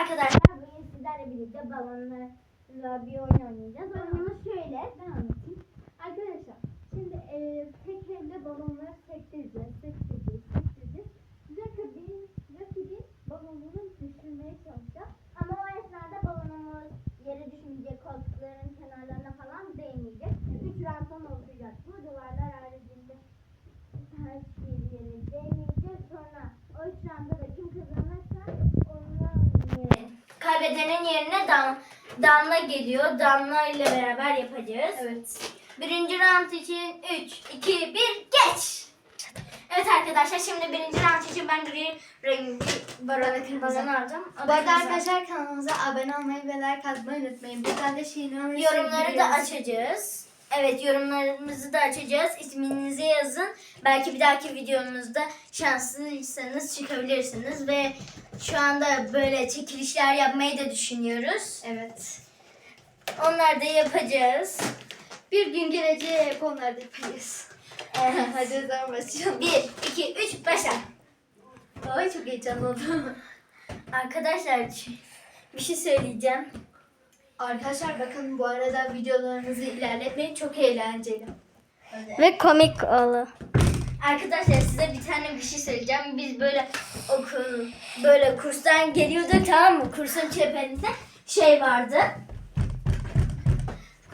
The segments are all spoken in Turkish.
arkadaşlar bugün sizlerle birlikte balonlarla bir oyun oynayacağız. Oyunumuz şöyle, ben anlatayım. Arkadaşlar, şimdi e, tek elle balonları sektireceğiz, sektireceğiz, sektireceğiz. Rakibin, rakibin balonunu düşürmeye çalışacağız. Ama o esnada balonumuz yere düşmeyecek, koltukların kenarlarına falan değmeyecek. Üç rantan olacak. Bu duvarlar haricinde her şey yere değmeyecek. Sonra o üç randa da kim kazanırsa ondan yere. Kaybedenin yerine dam, Damla geliyor. Damla ile beraber yapacağız. Evet. Birinci round için 3, 2, 1, geç! Evet arkadaşlar şimdi birinci round için ben gri rengi balonu balonu aldım. O Bu da arada kırmızı. arkadaşlar kanalımıza abone olmayı ve like atmayı unutmayın. Buradan da şeyini Yorumları da açacağız. Evet yorumlarımızı da açacağız. İsminizi yazın. Belki bir dahaki videomuzda şanslıysanız çıkabilirsiniz ve şu anda böyle çekilişler yapmayı da düşünüyoruz. Evet. Onları da yapacağız. Bir gün geleceğe hep onları da yapacağız. Evet. Hadi o zaman başlayalım. 1, 2, 3 başla. Ay çok heyecanlı oldum. Arkadaşlar bir şey söyleyeceğim. Arkadaşlar bakın bu arada videolarınızı ilerletmeyin. Çok eğlenceli. Ve komik olur. Arkadaşlar size bir tane bir şey söyleyeceğim. Biz böyle okul böyle kurstan geliyorduk tamam mı? Kursun çeperinde şey vardı.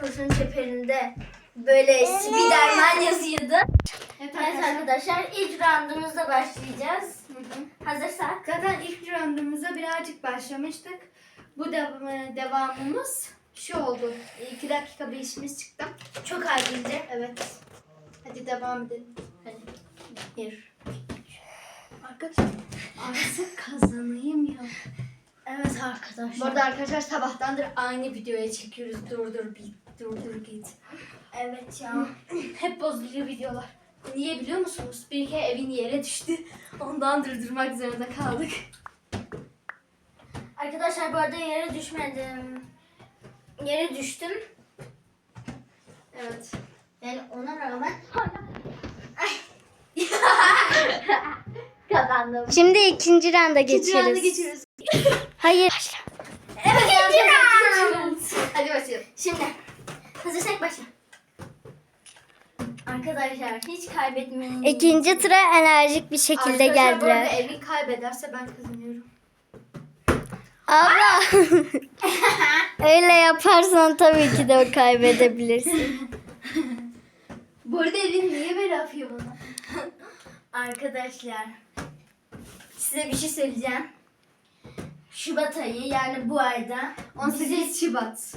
Kursun çeperinde böyle Spiderman yazıyordu. Evet Evet arkadaşlar ilk roundumuzda başlayacağız. Hazırsak. Zaten ilk roundumuza birazcık başlamıştık. Bu dev- devamımız şu oldu. 2 dakika bir işimiz çıktı. Çok acildi. Evet. Hadi devam edelim. Hadi. Bir. Arkadaşlar artık kazanayım ya. Evet arkadaşlar. Bu arada arkadaşlar sabahtandır aynı videoya çekiyoruz. Dur dur bir dur dur git. Evet ya. Hep bozuluyor videolar. Niye biliyor musunuz? Bir kere evin yere düştü. Ondan durdurmak zorunda kaldık. Arkadaşlar bu arada yere düşmedim. Yere düştüm. Evet. Yani ona rağmen kazandım. Şimdi ikinci randa İkinci rounda geçiyoruz. Hayır. Evet ikinci round. Hadi başlayalım. Şimdi hazırsak başla. Arkadaşlar hiç kaybetmeyin. İkinci tura enerjik bir şekilde Arkadaşlar bu arada geldiler. evin kaybederse ben kazanıyorum. Abla. Öyle yaparsan tabii ki de kaybedebilirsin. Bu arada evin niye böyle yapıyor bana? Arkadaşlar size bir şey söyleyeceğim. Şubat ayı yani bu ayda 18 Şubat.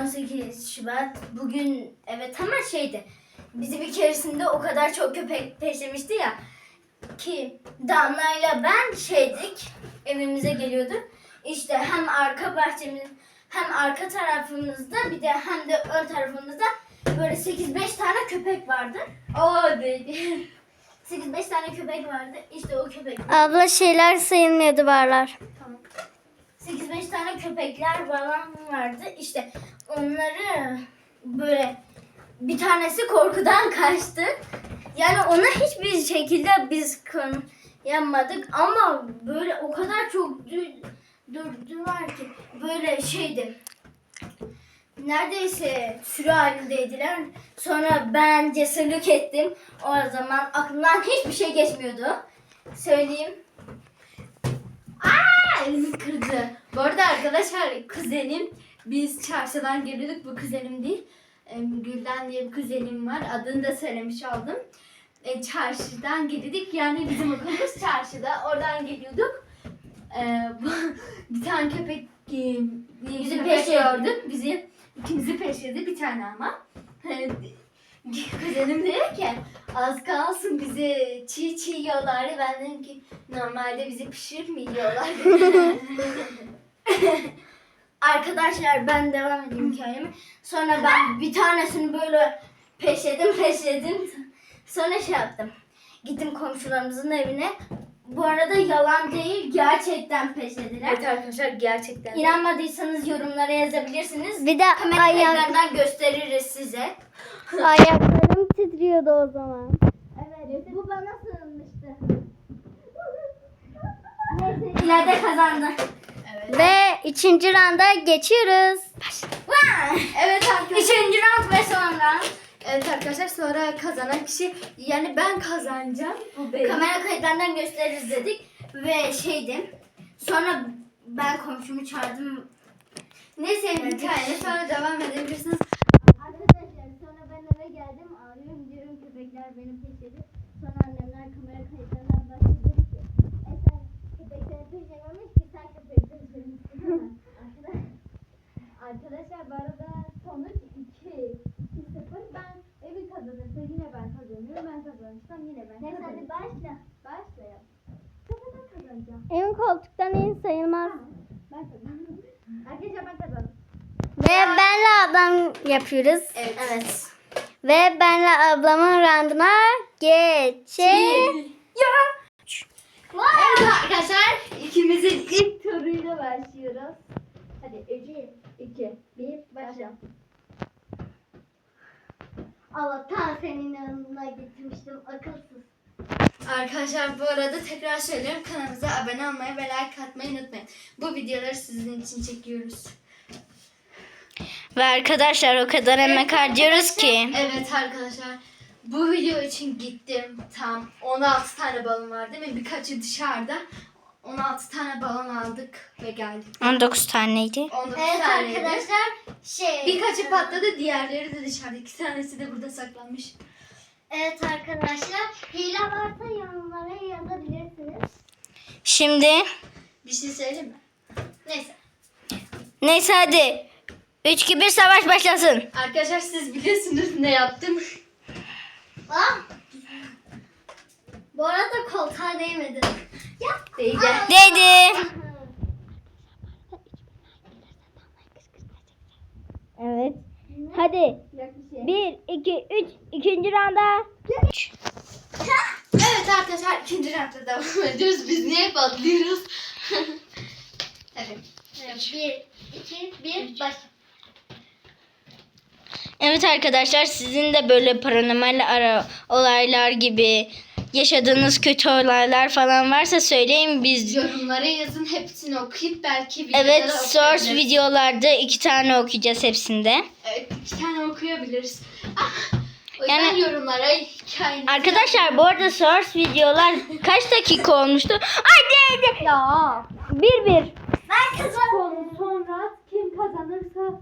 18 Şubat bugün evet ama şeydi. Bizi bir keresinde o kadar çok köpek peşlemişti ya ki Damla'yla ben şeydik evimize geliyorduk. İşte hem arka bahçemiz hem arka tarafımızda bir de hem de ön tarafımızda böyle 8-5 tane köpek vardı. Oo dedi. 8-5 tane köpek vardı. İşte o köpek. Abla şeyler sayılmıyor duvarlar. Tamam. 8-5 tane köpekler falan vardı. İşte onları böyle bir tanesi korkudan kaçtı. Yani ona hiçbir şekilde biz yapmadık ama böyle o kadar çok durdular ki böyle şeydi. Neredeyse sürü halindeydiler. Sonra ben cesurluk ettim. O zaman aklımdan hiçbir şey geçmiyordu. Söyleyeyim. Aa, elimi kırdı. Bu arada arkadaşlar kuzenim biz çarşıdan geliyorduk. Bu kuzenim değil. Em, Gülden diye bir kuzenim var. Adını da söylemiş oldum. E, çarşıdan geliyorduk. Yani bizim okulumuz çarşıda. Oradan geliyorduk. E, bir tane köpek e, Bizi peşliyordu. Bizi ikimizi peşledi. Bir tane ama. Kuzenim dedi ki az kalsın bizi çiğ çiğ yiyorlardı. Ben dedim ki normalde bizi pişirip mi yiyorlar? Arkadaşlar ben devam edeyim hikayemi. Sonra ben bir tanesini böyle peşledim peşledim. Sonra şey yaptım. Gittim komşularımızın evine. Bu arada yalan değil gerçekten peşlediler. evet arkadaşlar gerçekten. İnanmadıysanız yorumlara yazabilirsiniz. Bir de Kamera ayak, kayıtlarından gösteririz size. ayaklarım titriyordu o zaman. Evet bu bana sığınmıştı. Neyse ileride kazandı. Ve üçüncü randa geçiyoruz. Evet arkadaşlar. Üçüncü round ve sonra. Evet arkadaşlar sonra kazanan kişi yani ben kazanacağım. Bu benim. Kamera kayıtlarından gösteririz dedik. Ve şeydi. Sonra ben komşumu çağırdım. Neyse hikaye sonra devam edebilirsiniz. Arkadaşlar sonra ben eve geldim ağlıyorum diyorum köpekler beni peşledi. Sonra annemler kamera kayıtlarından başladı dedi ki e sen köpekleri peşlememiş ki sen köpekleri peşlemişsin değil mi?" Arkadaşlar, arkadaşlar bu arada sonuç 2 2-0 ben evi kazanırsa yine ben yine ben Neyse hadi başla. Başlayalım. Ben kazanacağım. En koltuktan in sayılmaz. Ben. Arkadaşlar ben kazandım. Ve benle ablam yapıyoruz. Evet. evet. Ve benle ablamın randına geçelim. Evet arkadaşlar ikimizin ilk turuyla başlıyoruz. Hadi 3, 2, 1, başla. Allah ta senin yanına getirmiştim akılsız. Arkadaşlar bu arada tekrar söylüyorum kanalımıza abone olmayı ve like atmayı unutmayın. Bu videoları sizin için çekiyoruz. Ve arkadaşlar o kadar emek harcıyoruz ki. Evet arkadaşlar bu video için gittim tam 16 tane balon var değil mi? Birkaçı dışarıda. 16 tane balon aldık ve geldik. 19 taneydi. 19 Evet taneydi. arkadaşlar şey. Birkaçı patladı diğerleri de dışarıda. İki tanesi de burada saklanmış. Evet arkadaşlar hile varsa yorumlara yazabilirsiniz. Şimdi Bir şey söyleyeyim mi? Neyse. neyse hadi. 3 2 1 savaş başlasın. Arkadaşlar siz biliyorsunuz ne yaptım. Ah. Bu arada koltuğa değmedi. Ya. Değdi. Değdi. Evet. Hadi. Bir. 1 2 3 ikinci randa. Evet arkadaşlar ikinci roundda devam ediyoruz. Biz niye patlıyoruz? evet. Bir, iki, bir, başla. Evet arkadaşlar sizin de böyle paranormal ara olaylar gibi yaşadığınız kötü olaylar falan varsa söyleyin biz. Yorumlara yazın hepsini okuyup belki videolara Evet source videolarda iki tane okuyacağız hepsinde. Evet iki tane okuyabiliriz. Ah, o Yani- yorumlara hikayenizi Arkadaşlar bu arada source videolar kaç dakika olmuştu? Ay değdi. Ya. Bir bir. Ben kazandım. Son- Sonra kim kazanırsa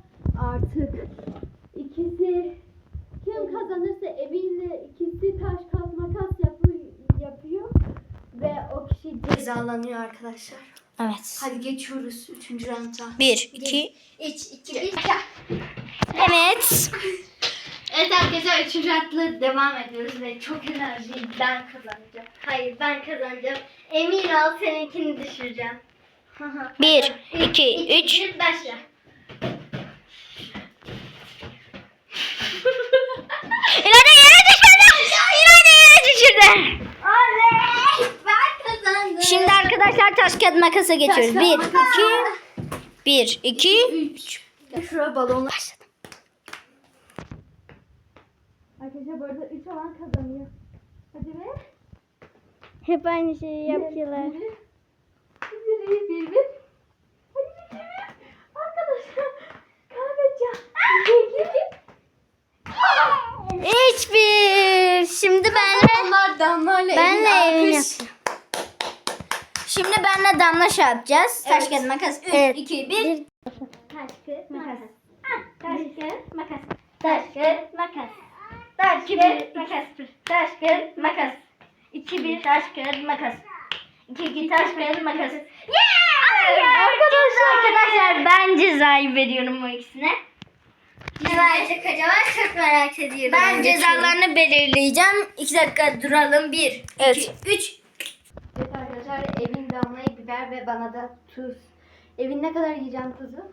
artık ikisi kim kazanırsa eviyle ikisi taş kağıt makas yapıyor, yapıyor ve o kişi cezalanıyor arkadaşlar. Evet. Hadi geçiyoruz üçüncü rounda. Bir, iki. Üç, iki, bir. Evet. Evet arkadaşlar üçüncü roundla devam ediyoruz ve çok enerjiyim ben kazanacağım. Hayır ben kazanacağım. Emin ol seninkini düşüreceğim. Bir, iki, üç. Bir, başla. İlayda yere düşürdü. İlayda yere düşürdü. Şimdi arkadaşlar taş kağıt makasa geçiyoruz. Taş Bir, kağıt iki. Bir, iki. Üç. Şuraya balonlar. Arkadaşlar bu arada 3 olan kazanıyor. Hadi be. Hep aynı şeyi yapıyorlar. Bir, bir, bir, bir. Hiçbir. Şimdi benle benle evin. Şimdi benle damla şey yapacağız. Taş kağıt makas. 3, Evet. 2, 1. Taş kağıt makas. Ah, Taş kağıt makas. Taş kağıt makas. Taş kağıt makas. Taş kağıt makas. 2 1 taş kağıt makas. 2 2 taş kağıt makas. Yeah! Arkadaşlar arkadaşlar ben cezayı veriyorum o ikisine. Ne Cezayı kocaman çok merak ediyorum. Ben cezalarını belirleyeceğim. 2 dakika duralım. 1, Evet. 2, 3 biber ve bana da tuz. Evin ne kadar yiyeceğim tuzu?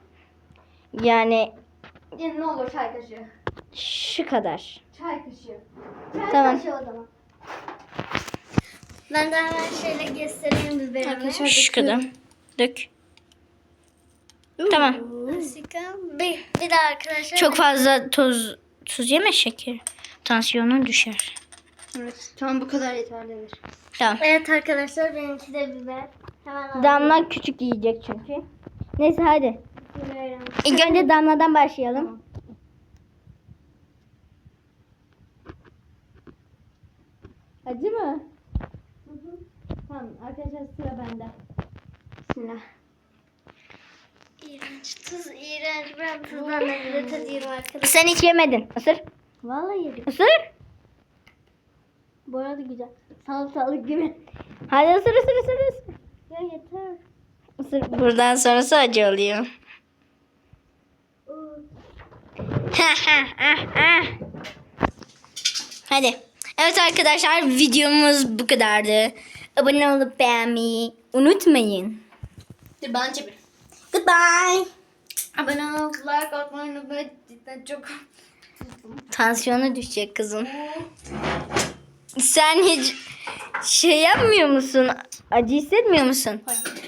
Yani Yani ne olur çay kaşığı. şu kadar. Çay kaşığı. Tamam. Kaşı o zaman. Ben de hemen şöyle göstereyim biberimi. Şu kadar. Dök. Tamam. Bir, bir daha arkadaşlar. Çok fazla tuz tuz yeme şeker. Tansiyonun düşer. Evet. Tamam bu kadar yeterlidir. Tamam. Evet arkadaşlar benimki de biber. Hemen alayım. Damla küçük yiyecek çünkü. Neyse hadi. Bismillahirrahmanirrahim. İlk önce damladan başlayalım. Acı mı? Tamam arkadaşlar sıra bende. Bismillah. İğrenç tuz, iğrenç. Ben tuzdan nefret ediyorum arkadaşlar. Sen hiç yemedin. Isır. Vallahi yedim. Isır. Bu arada güzel. Salatalık gibi. Hadi ısır ısır ısır ısır. Ya yeter. Isır. Buradan sonrası acı oluyor. Hadi. Evet arkadaşlar videomuz bu kadardı. Abone olup beğenmeyi unutmayın. Dur ben çevir. Goodbye. Abone olup like atmayı unutmayın. Cidden çok Tansiyonu düşecek kızım. Sen hiç şey yapmıyor musun? Acı hissetmiyor musun?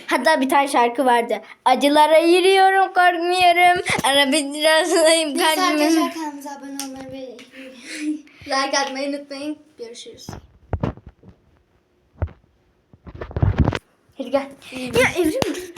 Hatta bir tane şarkı vardı. Acılara yürüyorum korkmuyorum. Ara birazlayım Neyse kalbimi. arkadaşlar kanalımıza abone olmayı ve like atmayı unutmayın. Görüşürüz. Hadi gel. Ya Evrim dur.